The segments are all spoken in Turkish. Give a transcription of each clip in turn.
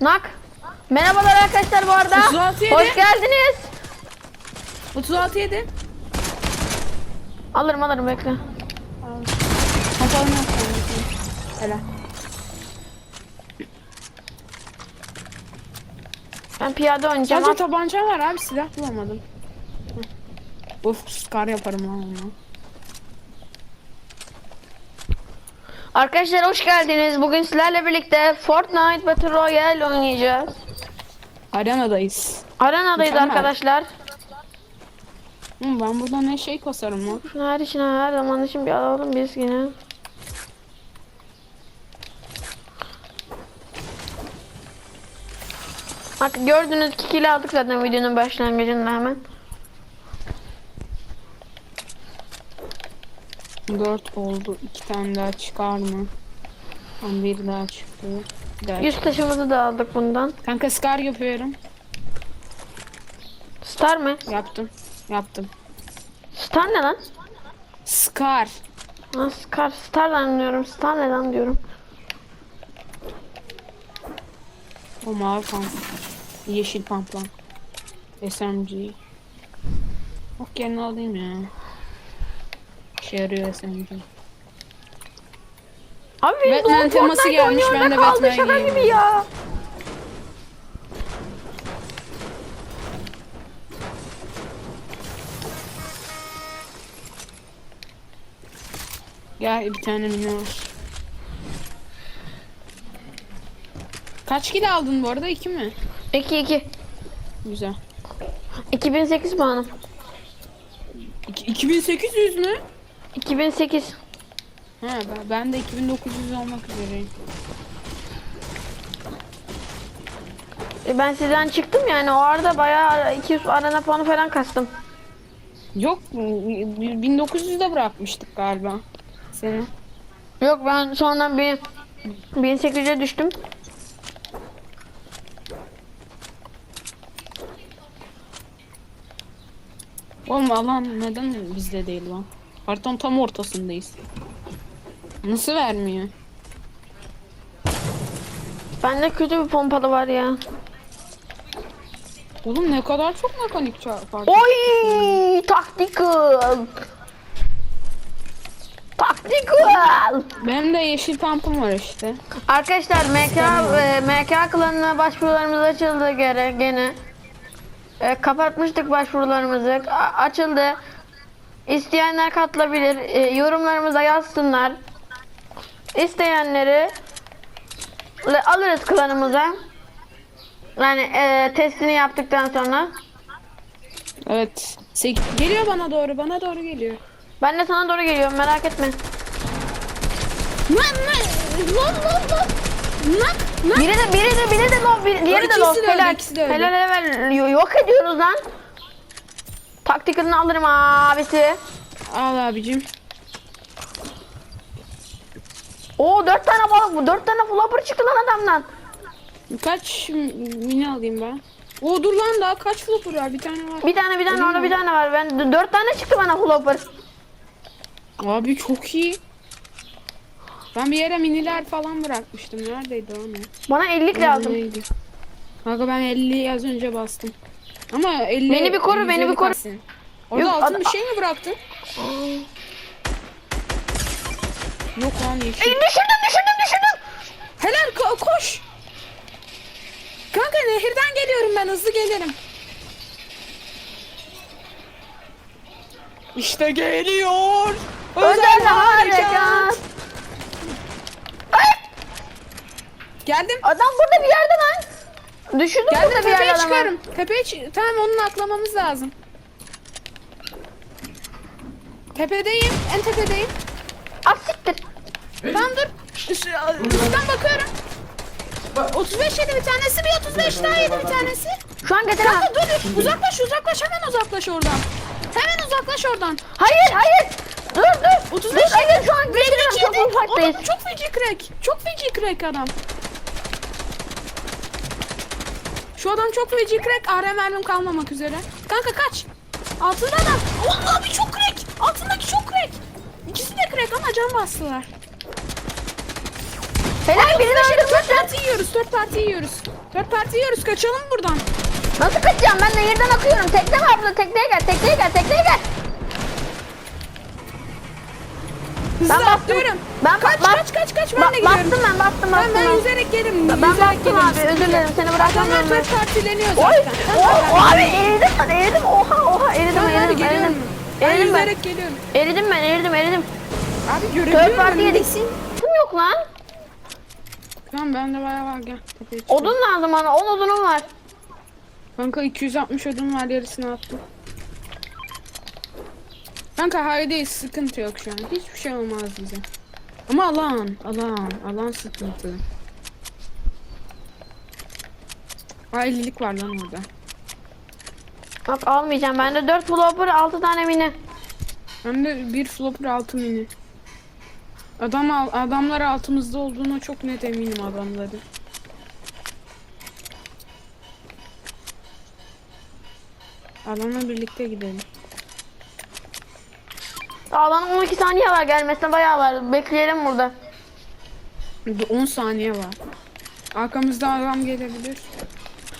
Nak. Merhabalar arkadaşlar bu arada. 36 yedi. Hoş geldiniz. 36 yedi. Alırım alırım bekle. Kapalı. Ben piyade oynayacağım. Sadece tabanca var abi silah bulamadım. Of skar yaparım lan onu. Arkadaşlar hoş geldiniz. Bugün sizlerle birlikte Fortnite Battle Royale oynayacağız. Arenadayız. Arenadayız Mükemmel. arkadaşlar. Hı, ben burada ne şey kasarım lan. Şunu her işine her zaman için bir alalım biz yine. Bak gördünüz ki kill aldık zaten videonun başlangıcında hemen. 4 oldu. 2 tane daha çıkar mı? Tam bir daha çıktı. Bir daha Yüz taşımızı da aldık bundan. Kanka skar yapıyorum. Star mı? Yaptım. Yaptım. Star ne lan? Scar. Ha, Star, Star'dan diyorum. Star ne lan diyorum. O mavi pump. Yeşil pump lan. SMG. Ok yerine alayım ya. İşe yarıyor SMG. Abi Batman doğru teması Fortnite gelmiş, oynuyor, ben de kaldı Batman şaka giyeyim. gibi ya. Gel bir tane mini var. Kaç kilo aldın bu arada? 2 mi? 2 2. Güzel. 2008 puanım. İki- 2800 mü? 2008. Ha ben, de 2900 olmak üzereyim. E ben sizden çıktım yani o arada bayağı 200 arena puanı falan kastım. Yok 1900'de bırakmıştık galiba. Seni. Yok ben sonra bir 1800'e düştüm. Oğlum alan neden bizde değil lan? Haritanın tam ortasındayız. Nasıl vermiyor? Bende kötü bir pompalı var ya. Oğlum ne kadar çok mekanik çarpar. Oy! Tactical. Tactical. Benim de yeşil pump'ım var işte. Arkadaşlar MK e, MK klanına başvurularımız açıldı gene. gene. E, kapatmıştık başvurularımızı. A- açıldı. İsteyenler katılabilir. E, yorumlarımıza yazsınlar. İsteyenleri le- alırız klanımıza. Yani e, testini yaptıktan sonra. Evet. Sek- geliyor bana doğru, bana doğru geliyor. Ben de sana doğru geliyorum merak etme. Lan lan lan lan lan. Lan lan. Biri de biri de biri de low, biri, diğeri de İkisi low. de öldü, Helal. ikisi de öldü. Helal helal. Yo- Yok ediyoruz lan. Taktikini alırım abisi. Al abicim. Oo dört tane balık bu. Dört tane flopper çıktı lan adamdan. Kaç mini alayım ben? O dur lan daha kaç flopper var? Bir tane var. Bir tane bir tane orada bir tane var. Ben dört tane çıktı bana flopper. Abi çok iyi. Ben bir yere miniler falan bırakmıştım. Neredeydi o ne? Bana 50 lazım. Kanka ben 50 az önce bastım. Ama 50 Beni bir koru, beni 150 bir koru. kalsın. Orada Yok, altın bir şey mi bıraktın? Yok lan yeşil. Ey, düşürdüm düşürdüm düşürdüm. Helal ko- koş. Kanka nehirden geliyorum ben hızlı gelirim. İşte geliyor. Özel harekat. Ay, Geldim. adam burada bir yerde lan. Düşürdüm Geldim burada bir tepeye yerde çıkıyorum. Tepeye çık. Tamam onun aklamamız lazım. Tepedeyim. En tepedeyim. Ah siktir. Tamam dur. Üst- Üstten bakıyorum. 35 yedi bir tanesi bir 35 daha yedi bir tanesi. Şu an getiremem. Kanka dur uzaklaş uzaklaş hemen uzaklaş oradan. Hemen uzaklaş oradan. Hayır hayır. Dur dur. 35 dur, hayır şu an getiremem. Çok yedi. ufaktayız. Oğlum çok feci crack. Çok feci crack adam. Şu adam çok feci crack. AR mermim kalmamak üzere. Kanka kaç. Altında adam. Oğlum abi çok crack. Altındaki çok crack. İkisi de crack ama can bastılar. Helal birini öldürmüşsün. Dört parti yiyoruz. Dört parti yiyoruz. Dört parti yiyoruz kaçalım buradan. Nasıl kaçacağım? Ben nehirden akıyorum. Tekne var burada. Tekneye gel. Tekneye gel. Tekneye gel. Hızlı Ben bastım. atlıyorum. Ben kaç, bas- kaç kaç kaç ben Ba- de gidiyorum. bastım ben. Bastım Ben, bastım. ben yüzerek gelirim. Ben yüzerek bastım gelirim. abi. Özür dilerim. Seni bırakmam Adamlar dört partileniyor Oy. zaten. O, o abi eridim ben. Eridim. Oha oha. Eridim. Tamam, hadi eridim. geliyorum. Eridim. Ben Eridim ben. yüzerek geliyorum. Eridim ben. Eridim. Eridim. Abi Dört görebiliyorum. parti yedik. önündesin. Kim yok lan? Tamam bende bayağı var gel. Tepeye çık. Odun lazım bana. 10 odunum var. Kanka 260 odun var yarısını attım. Kanka haydi sıkıntı yok şu an. Hiçbir şey olmaz bize. Ama alan, alan, alan sıkıntı. Ailelik var lan orada. Bak almayacağım. Bende 4 flopper 6 tane mini. Hem de bir flopper altı mini. Adam al, adamlar altımızda olduğuna çok net eminim adamları. Adamla birlikte gidelim. Alanın 12 saniye var gelmesine bayağı var. Bekleyelim burada. 10 saniye var. Arkamızda adam gelebilir.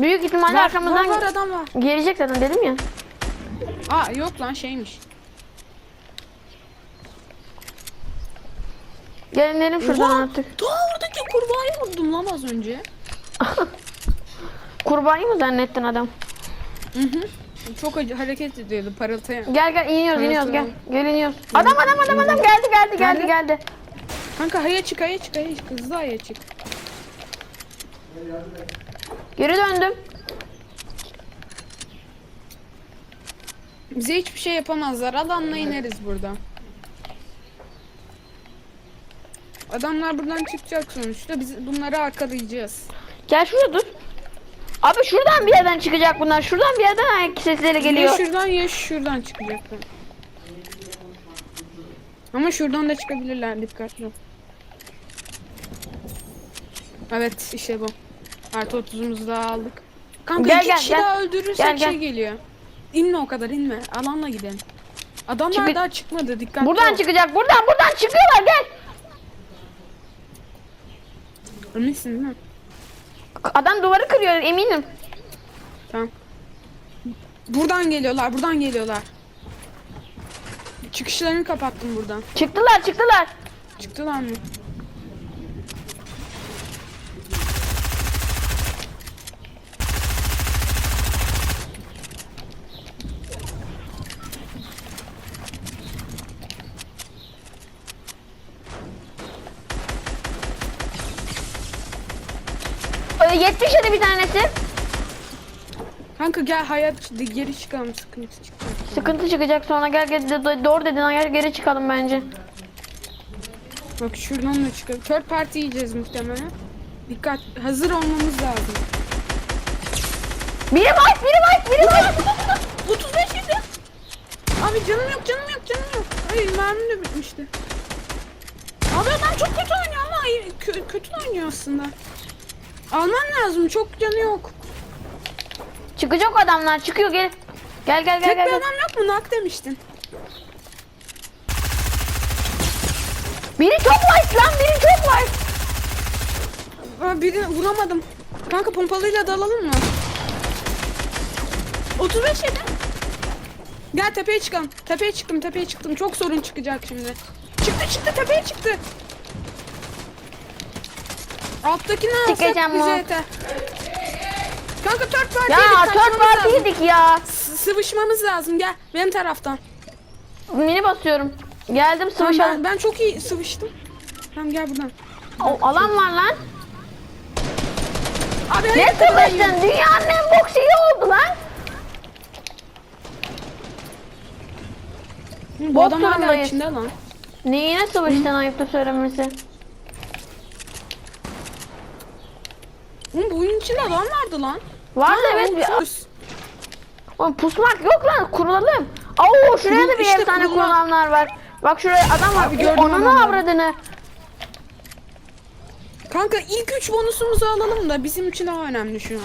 Büyük ihtimalle Var, arkamızdan var, var adam var. gelecek zaten dedim ya. Aa yok lan şeymiş. Gelin dedim şuradan Oha! artık. Daha oradaki kurbağayı vurdum lan az önce. Kurbağayı mı zannettin adam? Hı hı. Çok acı hareket ediyordu parıltıya. Gel gel iniyoruz Evet, iniyoruz gel. Gel iniyoruz. Adam adam adam adam geldi geldi geldi geldi. Kanka haya çık haya çık haya çık hızlı haya çık. Geri döndüm. Bize hiçbir şey yapamazlar. Alanla ineriz buradan. Adamlar buradan çıkacak sonuçta. Biz bunları arkalayacağız. Gel şurada dur. Abi şuradan bir yerden çıkacak bunlar. Şuradan bir yerden ayak sesleri Ya geliyor. şuradan ya şuradan çıkacaklar. Ama şuradan da çıkabilirler dikkatli. Evet işte bu. Artı 30'umuzu daha aldık. Kanka Gel, iki gel, kişi gel. daha öldürürsek Gel, gel. şey geliyor. İnme o kadar inme. Alanla gidelim. Adamlar Çıkı- daha çıkmadı dikkatli Buradan ol. çıkacak. Buradan buradan çıkıyorlar gel. Eminsin değil mi? Adam duvarı kırıyor eminim. Tamam. Buradan geliyorlar, buradan geliyorlar. Çıkışlarını kapattım buradan. Çıktılar çıktılar. Çıktılar mı? 70 yedi bir tanesi. Kanka gel hayat geri çıkalım sıkıntı çıkacak. Sıkıntı çıkacak sonra gel gel do- doğru dedin hayır geri çıkalım bence. Bak şuradan da çıkalım. Third party yiyeceğiz muhtemelen. Dikkat hazır olmamız lazım. Biri var biri var biri var. 35 yedi. Abi canım yok canım yok canım yok. Hayır mermim de bitmişti. Abi adam çok kötü oynuyor ama kötü oynuyor aslında. Alman lazım çok canı yok. Çıkacak adamlar çıkıyor gel. Gel gel gel Tek gel. bir gel. adam yok mu? Nak demiştin. Biri çok var lan biri çok var. Aa, birini vuramadım. Kanka pompalıyla dalalım mı? 35 yedi. Gel tepeye çıkalım. Tepeye çıktım, tepeye çıktım. Çok sorun çıkacak şimdi. Çıktı çıktı tepeye çıktı. Alttakini alsak Çıkacağım bize o. yeter. Kanka third party Ya third kaçmamız lazım. yedik ya. S- Sıvışmamız lazım gel benim taraftan. Mini basıyorum. Geldim Tamam, sıvışalım. ben, ben çok iyi sıvıştım. Tamam gel buradan. O alan var lan. Abi Ne sıvıştın? Dünyanın en boks iyi oldu lan. Bu Bok adam hala durumdayız. içinde lan. Neyine sıvıştın ayıptır söylemesi. Oğlum bu oyunun içinde adam vardı lan. Var da evet. Bir, Oğlum pusmak yok lan kurulalım. Oo şuraya da bir İşte kurulma. kurulanlar var. Bak şuraya adam var. Abi gördüm Onun avradını. Kanka ilk üç bonusumuzu alalım da bizim için daha önemli şu an.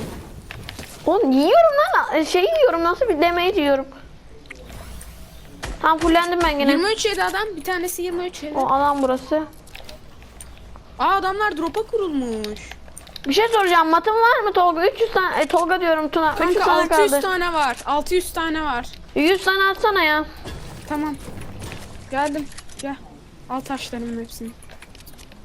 Oğlum yiyorum lan. Şey yiyorum nasıl bir damage yiyorum. Tam fullendim ben gene. 23 yedi adam bir tanesi 23 yedi. O alan burası. Aa adamlar drop'a kurulmuş. Bir şey soracağım. Matın var mı Tolga? 300 tane. e, Tolga diyorum Tuna. 300 Kanka tane 600 kaldı. tane var. 600 tane var. 100 tane atsana ya. Tamam. Geldim. Gel. Al taşlarımın hepsini.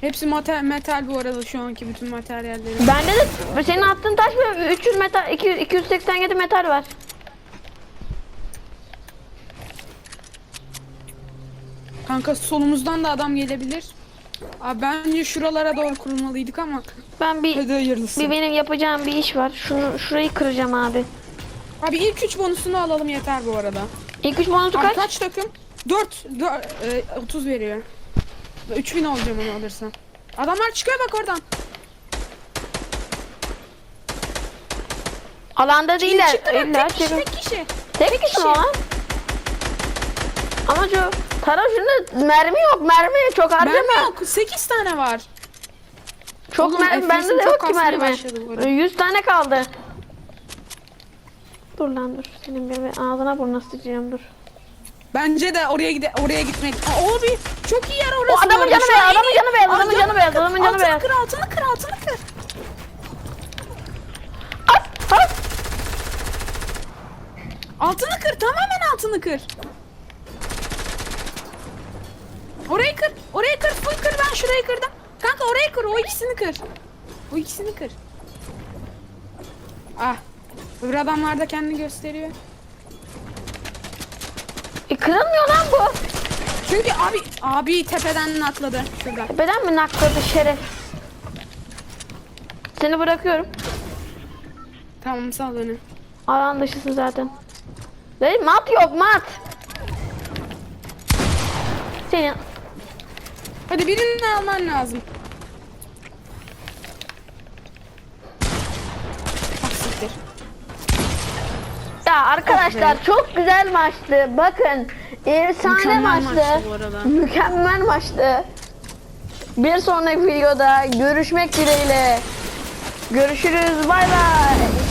Hepsi metal, metal bu arada şu anki bütün materyalleri. Bende de senin attığın taş mı? 300 metal, 200, 287 metal var. Kanka solumuzdan da adam gelebilir. Abi bence şuralara doğru kurulmalıydık ama. Ben bir Hadi hayırlısı. bir benim yapacağım bir iş var. Şunu şurayı kıracağım abi. Abi ilk 3 bonusunu alalım yeter bu arada. İlk üç bonusu Abi kaç? kaç takım? 4, 30 veriyor. 3000 olacağım onu alırsam. Adamlar çıkıyor bak oradan. Alanda değiller. Çıktı bak tek kişi tek kişi. Tek kişi kişi. mi o lan? Ama şu Tara şunda mermi yok mermi çok harcama. Mermi yok 8 tane var. Çok Oğlum, mermi bende de yok ki mermi. başladı bu arada. 100 tane kaldı. Dur lan dur. Senin bir, bir ağzına burnuna sıçacağım dur. Bence de oraya gide oraya gitmek. Aa, abi çok iyi yer orası. O adamın canı beyaz, adamın canı beyaz, adamın canı beyaz, adamın canı altını beyaz. kır altını kır altını kır. At! At! Altını kır tamamen altını kır. Orayı kır. Orayı kır. Full kır ben şurayı kırdım. Kanka orayı kır. O ikisini kır. O ikisini kır. Ah. Öbür adamlar da kendini gösteriyor. E, kırılmıyor lan bu. Çünkü abi abi tepeden atladı şuradan. Tepeden mi nakladı şeref? Seni bırakıyorum. Tamam sal beni. Alan dışısın zaten. Değil mat yok mat. Senin Hadi birini alman lazım. Ah siktir. Ya arkadaşlar çok güzel maçtı. Bakın efsane Mükemmel maçtı. maçtı bu arada. Mükemmel maçtı. Bir sonraki videoda görüşmek dileğiyle. Görüşürüz. Bay bay.